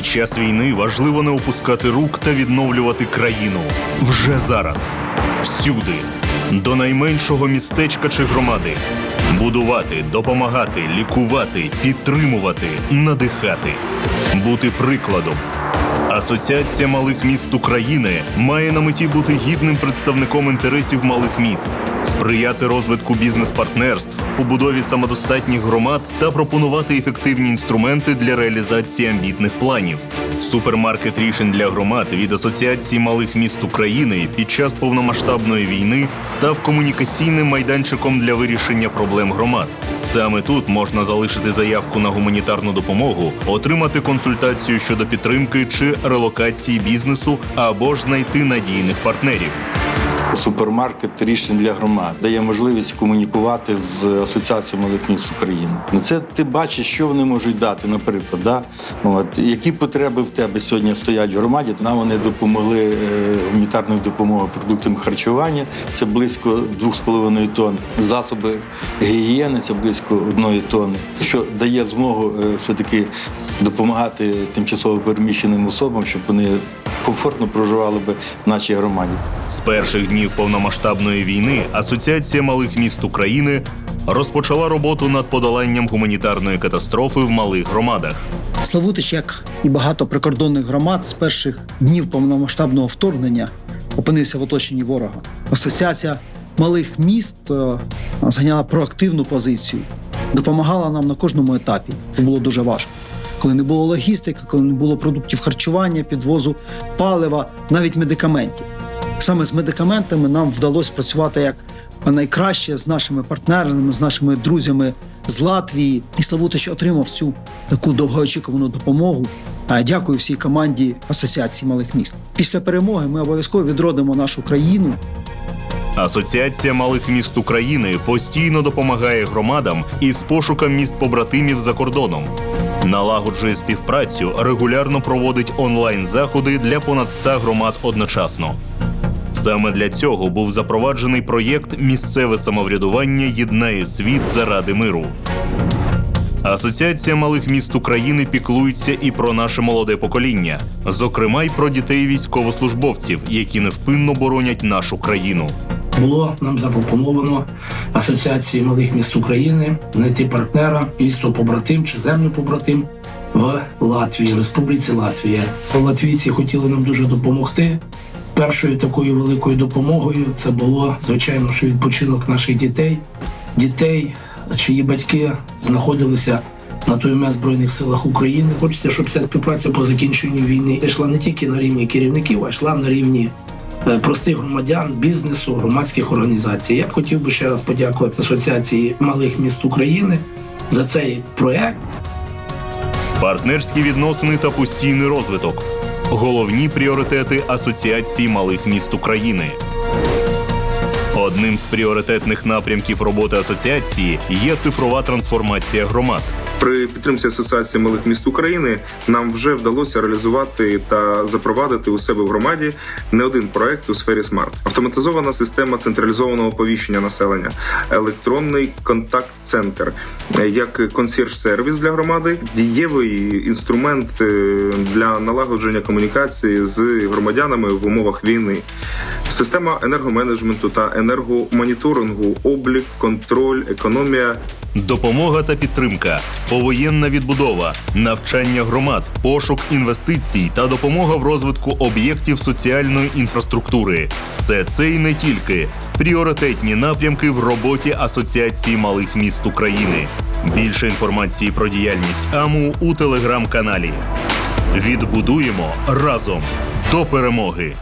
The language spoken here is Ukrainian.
час війни важливо не опускати рук та відновлювати країну вже зараз, всюди, до найменшого містечка чи громади. Будувати, допомагати, лікувати, підтримувати, надихати, бути прикладом. Асоціація малих міст України має на меті бути гідним представником інтересів малих міст, сприяти розвитку бізнес-партнерств, побудові самодостатніх громад та пропонувати ефективні інструменти для реалізації амбітних планів. Супермаркет рішень для громад від Асоціації малих міст України під час повномасштабної війни став комунікаційним майданчиком для вирішення проблем громад. Саме тут можна залишити заявку на гуманітарну допомогу, отримати консультацію щодо підтримки чи релокації бізнесу або ж знайти надійних партнерів. Супермаркет рішень для громад дає можливість комунікувати з асоціацією малих міст України. На це ти бачиш, що вони можуть дати, наприклад, да? От, які потреби в тебе сьогодні стоять в громаді. Нам вони допомогли е, гуманітарною допомогою продуктами харчування. Це близько 2,5 тонн. Засоби гігієни це близько 1 тонни, що дає змогу е, все-таки допомагати тимчасово переміщеним особам, щоб вони комфортно проживали би в нашій громаді. З перших днів повномасштабної війни Асоціація малих міст України розпочала роботу над подоланням гуманітарної катастрофи в малих громадах. Славутич, як і багато прикордонних громад, з перших днів повномасштабного вторгнення опинився в оточенні ворога. Асоціація малих міст е, зайняла проактивну позицію, допомагала нам на кожному етапі. Це було дуже важко. Коли не було логістики, коли не було продуктів харчування, підвозу палива, навіть медикаментів. Саме з медикаментами нам вдалося працювати як найкраще з нашими партнерами, з нашими друзями з Латвії. І Славутич отримав цю таку довгоочікувану допомогу. Дякую всій команді Асоціації малих міст. Після перемоги ми обов'язково відродимо нашу країну. Асоціація малих міст України постійно допомагає громадам із пошуком міст побратимів за кордоном. Налагоджує співпрацю, регулярно проводить онлайн заходи для понад 100 громад одночасно. Саме для цього був запроваджений проєкт Місцеве самоврядування єднає світ заради миру. Асоціація малих міст України піклується і про наше молоде покоління, зокрема й про дітей військовослужбовців, які невпинно боронять нашу країну. було нам запропоновано Асоціації малих міст України знайти партнера, місто побратим чи землю побратим в Латвії, Республіці Латвія. Латвійці хотіли нам дуже допомогти. Першою такою великою допомогою це було звичайно, що відпочинок наших дітей, дітей, чиї батьки знаходилися на той момент збройних силах України. Хочеться, щоб ця співпраця по закінченню війни йшла не тільки на рівні керівників, а йшла на рівні е, простих громадян, бізнесу, громадських організацій. Я б хотів би ще раз подякувати Асоціації малих міст України за цей проект. Партнерські відносини та постійний розвиток головні пріоритети Асоціації малих міст України. Одним з пріоритетних напрямків роботи асоціації є цифрова трансформація громад. При підтримці Асоціації малих міст України нам вже вдалося реалізувати та запровадити у себе в громаді не один проект у сфері смарт. Автоматизована система централізованого оповіщення населення, електронний контакт-центр як консьєрж-сервіс для громади, дієвий інструмент е, для налагодження комунікації з громадянами в умовах війни. Система енергоменеджменту та енергомоніторингу, облік, контроль, економія Допомога та підтримка, повоєнна відбудова, навчання громад, пошук інвестицій та допомога в розвитку об'єктів соціальної інфраструктури. Все це і не тільки пріоритетні напрямки в роботі Асоціації малих міст України. Більше інформації про діяльність АМУ у телеграм-каналі. Відбудуємо разом до перемоги.